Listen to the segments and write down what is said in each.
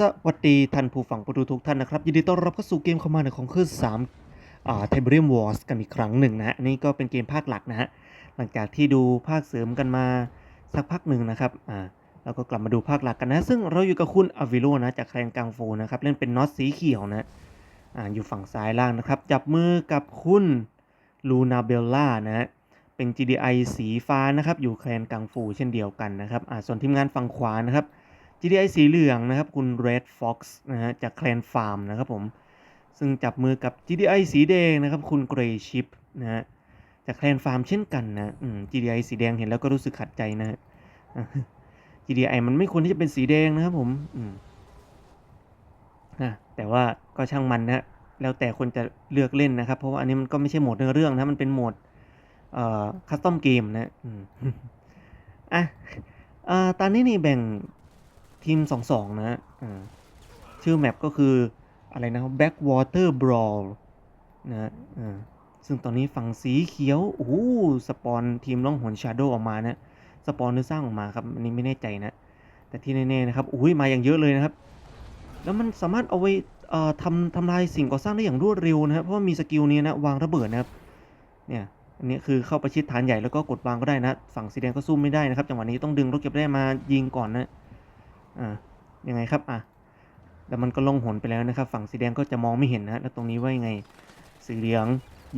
สวัสดีท่านผู้ฟังผู้ดูทุกท่านนะครับ ยินดีต้อนรับเข้าสู่เกมคอมมานด์ของคลื่น3อ่า Tiberium Wars กันอีกครั้งหนึ่งนะฮะนนี้ก็เป็นเกมภาคหลักนะฮะหลังจากที่ดูภาคเสริมกันมาสักพักหนึ่งนะครับอ่าแล้วก็กลับมาดูภาคหลักกันนะ ซึ่งเราอยู่กับคุณอวิโลนะจากแคลนกังฟูนะครับเล่นเป็นน็อตสีเขียวนะอ่าอยู่ฝั่งซ้ายล่างนะครับ จับมือกับคุณลูนาเบลล่านะฮะเป็น GDI สีฟ้านะครับอยู่แคลนกังฟูเช่นเดียวกันนะครับอ่าส่วนทีมงานฝั่งขวานะครับ GDI สีเหลืองนะครับคุณ Red Fox นะฮะจากแคลนฟาร์มนะครับผม ซึ่งจับมือกับ GDI สีแดงนะครับคุณ Grey Chip นะฮะจากแคลนฟาร์มเช่นกันนะอืม GDI สีแดงเห็นแล้วก็รู้สึกขัดใจนะฮะ GDI มันไม่ควรที่จะเป็นสีแดงนะครับผมอืมอะแต่ว่าก็ช่างมันนะแล้วแต่คนจะเลือกเล่นนะครับ เพราะว่าอันนี้มันก็ไม่ใช่โหมดเนื้อเรื่องนะมันเป็นโหมดเอ่อคัสตอมเกมนะอืมอะอ่าตอนนี้นี่แบ่ง ทีม 2-2 นะอ่าชื่อแมปก็คืออะไรนะ Backwater Brawl นะอ่าซึ่งตอนนี้ฝั่งสีเขียว โอ้สปอนทีมล่องหน Shadow ออกมานะ สปอนหรือสร้างออกมาครับ อันนี้ไม่แน่ใจนะ แต่ที่แน่ๆนะครับ อุ้ยมาอย่างเยอะเลยนะครับ แล้วมันสามารถเอาไว้ทำทำลายสิ่งก่อสร้างได้อย่างรวดเร็วนะครับ เพราะว่ามีสกิลนี้นะวางระเบิดนะครับ เนี่ย อันนี้คือเข้าประชิดฐานใหญ่แล้วก็กดวางก็ได้นะ ฝั่งสีแดงก็สู้ไม่ได้นะครับ จังหวะนี้ต้องดึงรถเก็บได้มายิงก่อนนะ อ่ายังไงครับอะแล้วมันก็ลงหนไปแล้วนะครับ ฝั่งสีแดงก็จะมองไม่เห็นนะแล้วตรงนี้ว่ายังไง สีเหลือง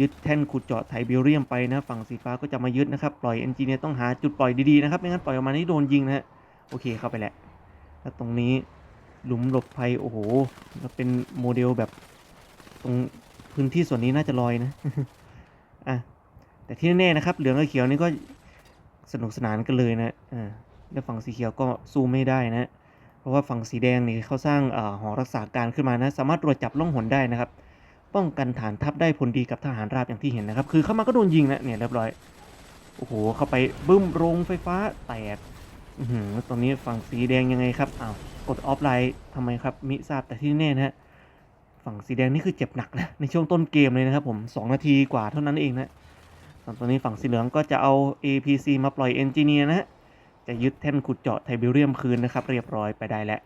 ยึดแท่นขุดเจาะไทเบเรียมไปนะฝั่งสีฟ้าก็จะมายึดนะครับ ปล่อยเอนจิเนียร์ต้องหาจุดปล่อยดีๆนะครับไม่งั้นปล่อยออกมานี่โดนยิงนะฮะโอเคเข้าไปแหละ แล้วตรงนี้หลุมหลบภัยโอ้โหแล้วเป็นโมเดลแบบตรงพื้นที่ส่วนนี้น่าจะลอยนะอะแต่ที่แน่ๆนะครับ เหลืองกับเขียวนี่ก็สนุกสนานกันเลยนะอ่าแล้วฝั่งสีเขียวก็สู้ไม่ได้นะ ราะว่าฝั่งสีแดงนี่เขาสร้างอหอรักษาการขึ้นมานะ สามารถตรวจจับล่องหนได้นะครับ ป้องกันฐานทัพได้ผลดีกับทหารราบอย่างที่เห็นนะครับ คือเข้ามาก็โดนยิงนะเนี่ยเรียบร้อยโอ้โหเข้าไปบึ้มโรงไฟฟ้าแตกอือตอนนี้ฝั่งสีแดงยังไงครับอ้าวกดออฟไลน์ทำไมครับมิทราบแต่ที่แน่นะฮะฝั่งสีแดงนี่คือเจ็บหนักนะในช่วงต้นเกมเลยนะครับผม2นาทีกว่าเท่านั้นเองนะตอนนี้ฝั่งสีเหลืองก็จะเอา APC มาปล่อยเอนจิเนียร์นะฮะ จะยึดแท่นขุดเจาะไทเบเรียมคืนนะครับ เรียบร้อยไปได้แล้ว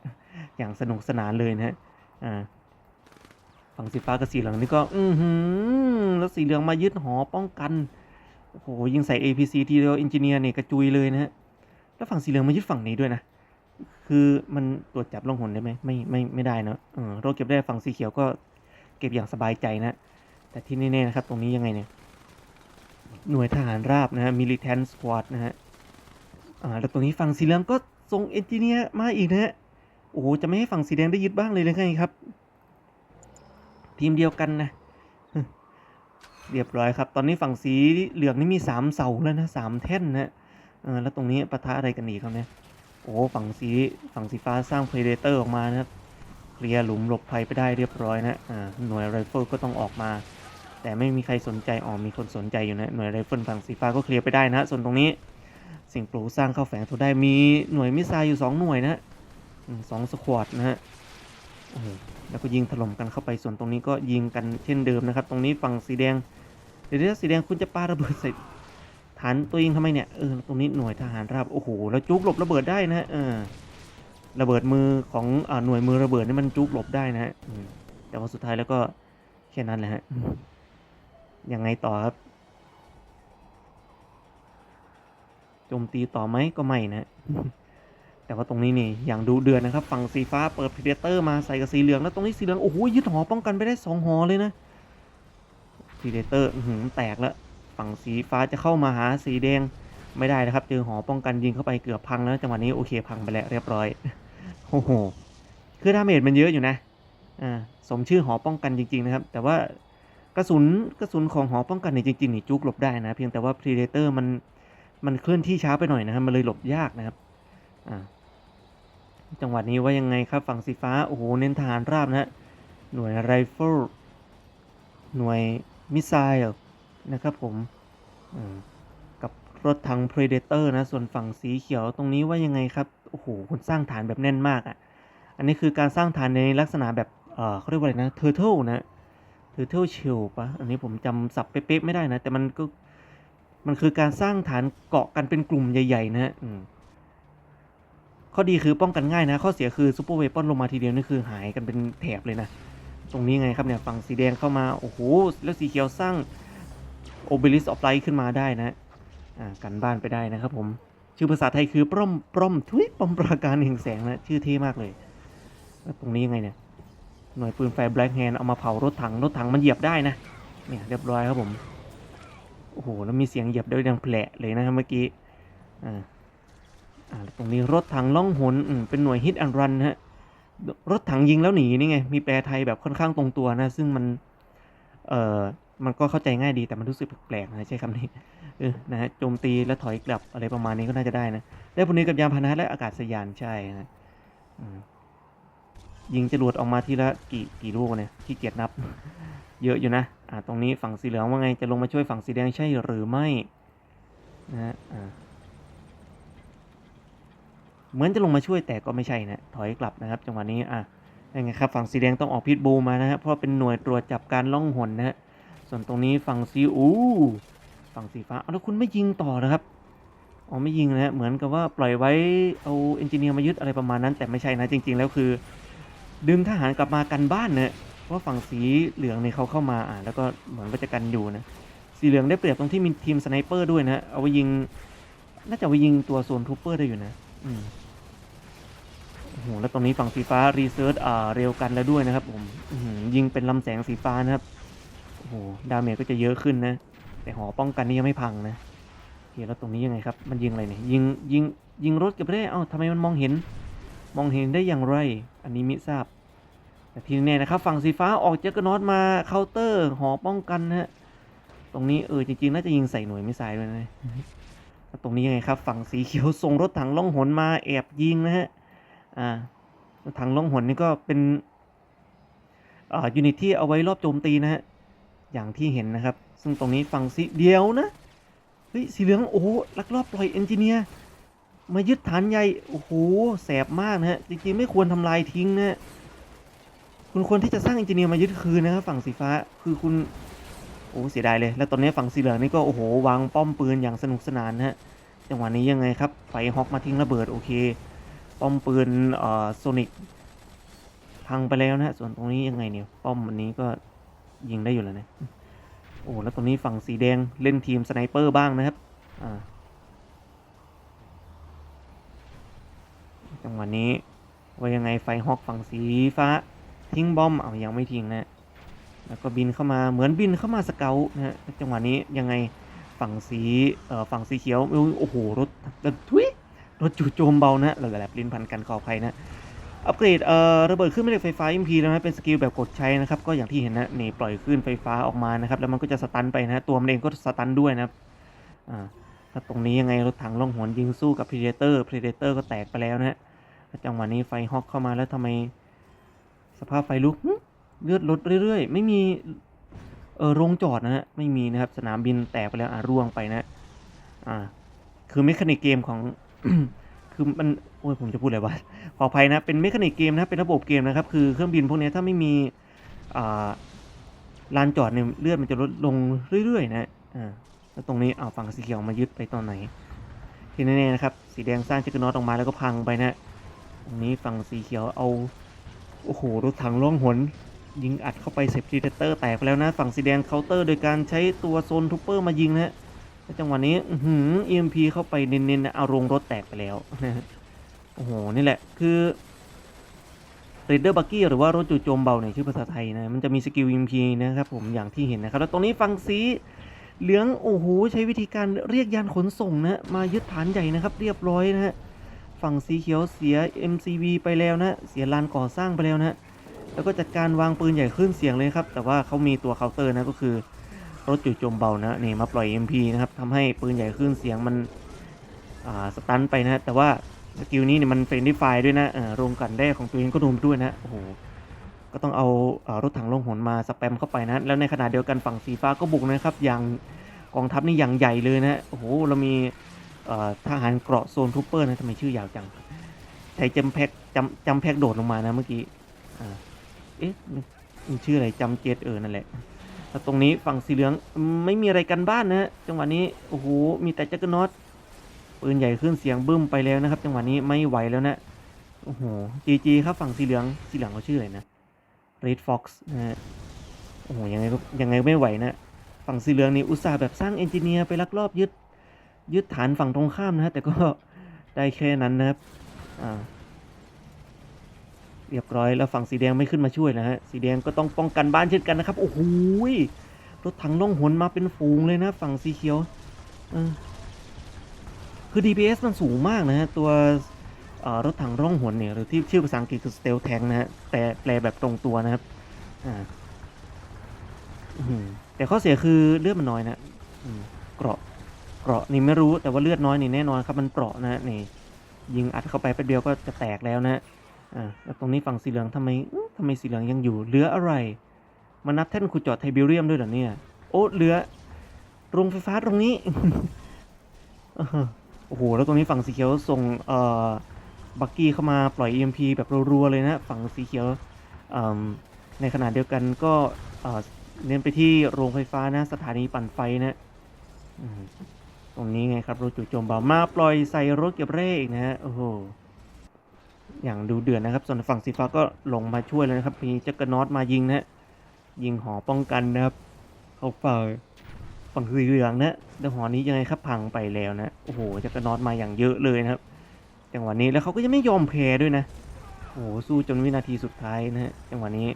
อย่างสนุกสนานเลยนะฮะอ่าฝั่งสีฟ้ากับสีเหลืองนี่ก็ อือหือแล้วสีเหลืองมายึดหอป้องกันโอ้โหยิงใส่ APC ทีเดียวเอนจิเนียร์เนี่ยกระจุยเลยนะฮะแล้วฝั่งสีเหลืองมายึดฝั่งนี้ด้วยนะคือมันตรวจจับล่องหนได้ไหมไม่ไม่ไม่ได้นะเออราเก็บได้ฝั่งสีเขียวก็เก็บอย่างสบายใจนะแต่ที่แน่ๆนะครับ ตรงนี้ยังไงเนี่ย หน่วยทหารราบนะฮะ militant squad นะฮะ อ่าแล้วตรงนี้ฝั่งสีเหลืองก็ส่งเอนจิเนียร์มาอีกนะฮะโอ้โหจะไม่ให้ฝั่งสีแดงได้ยึดบ้างเลยเลยไงครับ ทีมเดียวกันนะเรียบร้อยครับ ตอนนี้ฝั่งสีเหลืองนี่มีสามเสาแล้วนะสามแท่นนะเออแล้วตรงนี้ปะทะอะไรกันอีกครับเนี่ยโอ้ฝั่งสีฝั่งสีฟ้าสร้างเพลเดเตอร์ออกมานะครับเคลียร์หลุมหลบภัยไปได้เรียบร้อยนะอ่าหน่วยไรเฟิลก็ต้องออกมา แต่ไม่มีใครสนใจอ๋อมีคนสนใจอยู่นะหน่วยไรเฟิลฝั่งสีฟ้าก็เคลียร์ไปได้นะส่วนตรงนี้ สิ่งปลูกสร้างเข้าแฝงตัวได้มีหน่วยมิสไซล์อยู่สองหน่วยนะสองสควอตนะฮะแล้วก็ยิงถล่มกันเข้าไปส่วนตรงนี้ก็ยิงกันเช่นเดิมนะครับ ตรงนี้ฝั่งสีแดงเดี๋ยวๆสีแดงคุณจะปาระเบิดใส่ฐานตัวเองทำไมเนี่ยเออตรงนี้หน่วยทหารราบโอ้โหแล้วจุกหลบระเบิดได้นะฮะเออระเบิดมือของอหน่วยมือระเบิดนี่มันจุกหลบได้นะฮะแต่ว่าสุดท้ายแล้วก็แค่นั้นแหละฮะยังไงต่อครับ โจมตีต่อไหมก็ไม่นะ แต่ว่าตรงนี้นี่อย่างดูเดือนนะครับ ฝั่งสีฟ้าเปิดพรีเดเตอร์มาใส่กับสีเหลืองแล้วตรงนี้สีเหลืองโอ้โหยึดหอป้องกันไปได้สองหอเลยนะพรีเดเตอร์หือแตกแล้ว ฝั่งสีฟ้าจะเข้ามาหาสีแดงไม่ได้นะครับ เจอหอป้องกันยิงเข้าไปเกือบพังแล้วจังหวะนี้โอเคพังไปแล้วเรียบร้อยโอ้โหคือดาเมจมันเยอะอยู่นะอ่าสมชื่อหอป้องกันจริง ๆ นะครับ แต่ว่ากระสุนกระสุนของหอป้องกันนี่จริงๆนี่จุกหลบได้นะ เพียงแต่ว่า Predator มัน มันเคลื่อนที่ช้าไปหน่อยนะครับ มันเลยหลบยากนะครับ อ่า จังหวะนี้ว่ายังไงครับ ฝั่งสีฟ้า โอ้โห เน้นทหารราบนะฮะ หน่วยไรเฟิล หน่วยมิสไซล์นะครับผม กับรถถัง Predator นะ ส่วนฝั่งสีเขียวตรงนี้ว่ายังไงครับ โอ้โหคุณสร้างฐานแบบแน่นมากอะ่ะ อันนี้คือการสร้างฐานในลักษณะแบบ เออเขาเรียกว่าอะไรนะ Turtle นะ Turtle Shell ปะอันนี้ผมจำศัพท์เป๊ะๆไม่ได้นะ แต่มันก็ มันคือการสร้างฐานเกาะกันเป็นกลุ่มใหญ่ ๆ นะฮะข้อดีคือป้องกันง่ายนะ ข้อเสียคือซูเปอร์เวปอนลงมาทีเดียวนี่คือหายกันเป็นแถบเลยนะ ตรงนี้ไงครับเนี่ยฝั่งสีแดงเข้ามา โอ้โห แล้วสีเขียวสร้างโอเบลิสออฟไลท์ขึ้นมาได้นะอ่ากันบ้านไปได้นะครับผม ชื่อภาษาไทยคือปร่อมปร่อมทุยปอมปราการแห่งแสงนะ ชื่อเท่มากเลยแล้วตรงนี้ยังไงเนี่ย หน่วยปืนไฟแบล็กแฮนเอามาเผารถถัง รถถังมันเหยียบได้นะ เนี่ยเรียบร้อยครับผม อ้โหแล้วมีเสียงเหยียบด้วยดังแผลเลยนะครับเมื่อกี้อ่าอ่าตรงนี้รถถังล่องหนอืเป็นหน่วยฮิตอันรันฮะรถถังยิงแล้วหนีนี่ไงมีแปลไทยแบบค่อนข้างตรงตัวนะ ซึ่งมันเอ่อมันก็เข้าใจง่ายดีแต่มันรู้สึกแปลกๆนะใช้คำนี้เออนะฮะโจมตีแล้วถอยกลับอะไรประมาณนี้ก็น่าจะได้นะได้ผลนี้กับยานพาหนะและอากาศยานใช่นะอืยิงจรวดออกมาทีละกี่กี่ลูกเนี่ยขี้เกียจนับ เยอะอยู่นะอ่าตรงนี้ฝั่งสีเหลืองว่าไงจะลงมาช่วยฝั่งสีแดงใช่หรือไม่นะอ่าเหมือนจะลงมาช่วยแต่ก็ไม่ใช่นะถอยกลับนะครับจังหวะนี้อะยังไงครับฝั่งสีแดงต้องออกพิทบูมานะฮะเพราะเป็นหน่วยตรวจจับการล่องหนนะฮะส่วนตรงนี้ฝั่งสีอู้ฝั่งสีฟ้าแล้วคุณไม่ยิงต่อนะครับอ๋อไม่ยิงนะฮะเหมือนกับว่าปล่อยไว้เอาเอนจิเนียร์มายึดอะไรประมาณนั้น แต่ไม่ใช่นะจริง ๆ แล้วคือ ดึงทหารกลับมากันบ้านเนะเพ ราะฝั่งสีเหลืองเนี่ยเขาเข้ามาอ่าแล้วก็เหมือนว่าจะกันอยู่นะสีเหลืองได้เปรียบตรงที่มีทีมสไนเปอร์ด้วยนะเอาไว้ยิง น่าจะเอาไว้ยิงตัวโซนทูเปอร์ได้อยู่นะ อืมโอ้โหแล้วตรงนี้ฝั่งสีฟ้ารีเซิร์ชอ่าเร็วกันแล้วด้วยนะครับ ผมยิงเป็นลำแสงสีฟ้านะครับโอ้โหดาเมจก็จะเยอะขึ้นนะ แต่หอป้องกันนี่ยังไม่พังนะโอเคแล้วตรงนี้ยังไงครับ มันยิงอะไรเนี่ยยิงยิงยิงรถกับได้เอ้าทำไมมันมองเห็น มองเห็นได้อย่างไร อันนี้มิทราบ แต่ที่แน่นะครับฝั่งสีฟ้าออกเจอกระนอตมาเคาน์เตอร์หอป้องกันนะฮะตรงนี้เออจริงๆน่าจะยิงใส่หน่วยไมิสไซล์ด้วยนะแล้วตรงนี้ยังไงครับ ฝั่งสีเขียวส่งรถถังล่องหนมาแอบยิงนะฮะอ่ารถถังล่องหนนี่ก็เป็นอ่ายูนิตที่เอาไว้รอบโจมตีนะฮะอย่างที่เห็นนะครับ ซึ่งตรงนี้ฝั่งสีเดียวนะเฮ้ยสีเหลืองโอ้ลักลอบปล่อยเอนจิเนียร์มายึดฐานใหญ่โอ้โหแสบมากนะฮะจริงๆไม่ควรทำลายทิ้งนะฮะ คุณควรที่จะสร้างเอนจิเนียร์มายึดคืนนะครับฝั่งสีฟ้าคือคุณโอ้เสียดายเลย แล้วตอนนี้ฝั่งสีเหลืองนี่ก็โอ้โหวางป้อมปืนอย่างสนุกสนานนะฮะจังหวะนี้ยังไงครับไฟฮอกมาทิ้งระเบิดโอเค ป้อมปืนเอ่อโซนิกพังไปแล้วนะฮะส่วนตรงนี้ยังไงเนี่ยป้อมอันนี้ก็ยิงได้อยู่แล้วนะโอ้แล้วตรงนี้ฝั่งสีแดงเล่นทีมสไนเปอร์บ้างนะครับอ่าจังหวะนี้ว่ายังไงไฟฮอกฝั่งสีฟ้า ทิ้งบอมเอายังไม่ทิ้งนะแล้วก็บินเข้ามาเหมือนบินเข้ามาสเกลนะฮะจังหวะนี้ยังไงฝั่งสีเอ่อฝั่งสีเขียวโอ้โหรถทุยรถจู่โจมเบานะแหลบลิ้นพันกันขออภัยนะอัปเกรดเอ่อระเบิดขึ้นแม่เหล็กไฟฟ้า MP แล้วนะเป็นสกิลแบบกดใช้นะครับก็อย่างที่เห็นนะนี่ปล่อยขึ้นไฟฟ้าออกมานะครับแล้วมันก็จะสตันไปนะตัวมันเองก็สตันด้วยนะครับอ่าตรงนี้ยังไงรถถังล่องหนยิงสู้กับ Predator Predator ก็แตกไปแล้วนะฮะจังหวะนี้ไฟฮอกเข้ามาแล้วทำไม สภาพไฟลุกเลือดลดเรื่อยๆ ไม่มีเออโรงจอดนะฮะไม่มีนะครับสนามบินแตกไปแล้วอะร่วงไปนะอ่าคือเมคานิกเกมของคือมันโอ้ยผมจะพูดอะไรวะขออภัยนะเป็นเมคานิกเกมนะเป็นระบบเกมนะครับคือเครื่องบินพวกนี้ถ้าไม่มีอ่าลานจอดเนี่ยเลือดมันจะลดลงเรื่อยๆ นะอ่าแล้วตรงนี้เอาฝั่งสีเขียวมายึดไปตอนไหนที่แน่ๆนะครับสีแดงสร้างจักรนอตออกมาแล้วก็พังไปนะตรงนี้ฝั่งสีเขียวเอา โอ้โห รถถังล่องหน ยิงอัดเข้าไปเซฟทีเตอร์แตกไปแล้วนะ ฝั่งสีแดงเคาน์เตอร์ โดยการใช้ตัวโซนทูเปอร์มายิงนะฮะจังหวะนี้อือหือ EMP เข้าไปเน้นๆนะเอาโรงรถแตกไปแล้วนะโอ้โห นี่แหละ คือ r รดเดอร์บักกี้หรือว่ารถจู่โจมเบาในยชื่อภาษาไทยนะ มันจะมีสกิล EMP นะครับผม อย่างที่เห็นนะครับ แล้วตรงนี้ฝั่งสีเหลือง โอ้โห ใช้วิธีการเรียกยานขนส่งนะ มายึดฐานใหญ่นะครับ เรียบร้อยนะฮะ ฝั่งสีเขียวเสีย MCV ไปแล้วนะ เสียลานก่อสร้างไปแล้วนะ แล้วก็จัดการวางปืนใหญ่ขึ้นเสียงเลยครับ แต่ว่าเขามีตัวเคาน์เตอร์นะก็คือ รถจู่โจมเบานะนี่มาปล่อย MP นะครับทำให้ปืนใหญ่ขึ้นเสียงมันอ่าสตันไปนะ แต่ว่าสกิลนี้เนี่ยมันเฟรนดี้ไฟด้วยนะเออรงกันแร่ของตัวเองก็โดนไปด้วยนะโอ้โหก็ต้องเอาอ่อรถถังลงหนมาสแปมเข้าไปนะ แล้วในขณะเดียวกันฝั่งสีฟ้าก็บุกนะครับ อย่างกองทัพนี่อย่างใหญ่เลยนะ โอ้โห เรามี ทหารเกราะโซนทูเปอร์นะทำไมชื่อยาวจังใช้จำแพกจำจำแพกโดดลงมานะเมื่อกี้เอ๊ะมันชื่ออะไรจำเจตเออนั่นแหละแล้วตรงนี้ฝั่งสีเหลืองไม่มีอะไรกันบ้านนะจังหวะนี้โอ้โหมีแต่จักรนอตปืนใหญ่ขึ้นเสียงบึ้มไปแล้วนะครับ จังหวะนี้ไม่ไหวแล้วนะโอ้โหจีจีครับฝั่งสีเหลืองสีเหลืองเขาชื่ออะไรนะ Red Fox นะฮะโอ้โหยังไงก็ยังไงไม่ไหวนะ ฝั่งสีเหลืองนี่อุตส่าห์แบบสร้างเอนจิเนียร์ไปลักลอบยึด ยึดฐานฝั่งตรงข้ามนะฮะแต่ก็ได้แค่นั้นนะครับอ่าเรียบร้อยแล้วฝั่งสีแดงไม่ขึ้นมาช่วยนะฮะสีแดงก็ต้องป้องกันบ้านเช่นกันนะครับโอ้โหรถถังล่องหนมาเป็นฝูงเลยนะ ฝั่งสีเขียวคือ DPS มันสูงมากนะฮะตัวรถถังร่องหนเนี่ยหรือที่ชื่อภาษาอังกฤษคือ Stealth Tank นะฮะแต่แปลแบบตรงตัวนะครับแต่ข้อเสียคือเลือดมันน้อยนะเกราะ เกราะนี่ไม่รู้แต่ว่าเลือดน้อยนี่แน่นอนครับมันเปราะนะนี่ ยิงอัดเข้าไปแป๊บเดียวก็จะแตกแล้วนะอ่าแล้วตรงนี้ฝั่งสีเหลืองทำไมอื้อทำไมสีเหลืองยังอยู่เหลืออะไร มานับแท่นขุดเจาะไทเบเรียมด้วยเหรอเนี่ย โอ้เหลือโรงไฟฟ้าตรงนี้โอ้โหแล้วตรงนี้ฝั่งสีเขียวส่งเอ่อบักกี้เข้ามาปล่อย EMP แบบรัวๆเลยนะ ฝั่งสีเขียวอืมในขณะเดียวกันก็เอ่อเน้นไปที่โรงไฟฟ้านะ สถานีปั่นไฟนะ ตรงนี้ไงครับรถจู่โจมเบามาปล่อยใส่รถเก็บเร่อีกนะฮะโอ้โหอย่างดูเดือดนะครับ ส่วนฝั่งสีฟ้าก็ลงมาช่วยเลยนะครับ มีจักรนอตมายิงนะฮะยิงหอป้องกันนะครับ เข้าฝั่งฝั่งสีเหลืองนะแต่หอนี้ยังไงครับพังไปแล้วนะ โอ้โหจักรนอตมาอย่างเยอะเลยนะครับ จังหวะนี้แล้วเขาก็ยังไม่ยอมแพ้ด้วยนะ โอ้โหสู้จนวินาทีสุดท้ายนะฮะจังหวะนี้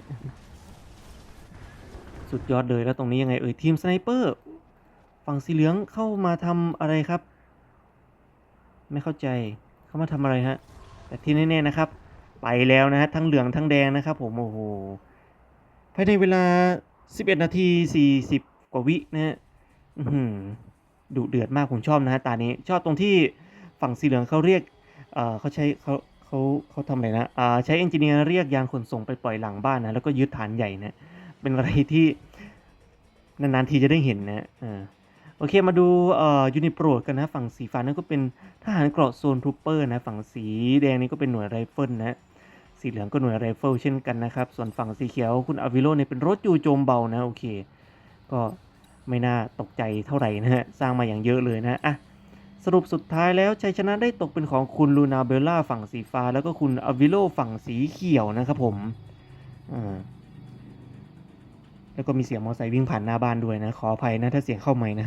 สุดยอดเลยแล้วตรงนี้ยังไงเอ่ยทีมสไนเปอร์ ฝั่งสีเหลืองเข้ามาทำอะไรครับ ไม่เข้าใจเข้ามาทำอะไรฮะแต่ที่แน่ๆนะครับ ไปแล้วนะฮะทั้งเหลืองทั้งแดงนะครับผมโอ้โหภายในเวลา 11 นาที 40 กว่าวินะฮะดุเดือดมากผมชอบนะฮะตานี้ ชอบตรงที่ฝั่งสีเหลืองเขาเรียกเขาใช้เขาเขาเขาทำอะไรนะอ่าใช้เอนจิเนียร์เรียกยานขนส่งไปปล่อยหลังบ้านนะแล้วก็ยึดฐานใหญ่นะเป็นอะไรที่นานๆทีจะได้เห็นนะอ่า โอเคมาดูเอ่อยูนิโปรดกันนะฝั่งสีฟ้านั่นก็เป็นทหารเกราะโซนทูเปอร์นะฝั่งสีแดงนี่ก็เป็นหน่วยไรเฟิลนะสีเหลืองก็หน่วยไรเฟิลเช่นกันนะครับ ส่วนฝั่งสีเขียวคุณอวิโรเนี่ยเป็นรถจู่โจมเบานะโอเค ก็ไม่น่าตกใจเท่าไหร่นะฮะสร้างมาอย่างเยอะเลยนะอะสรุปสุดท้ายแล้วชัยชนะได้ตกเป็นของคุณลูนาเบลล่าฝั่งสีฟ้า แล้วก็คุณอวิโรฝั่งสีเขียวนะครับผมอ่าแล้วก็มีเสียงมอเตอร์ไซค์วิ่งผ่านหน้าบ้านด้วยนะ ขออภัยนะ ถ้าเสียงเข้าใหม่นะ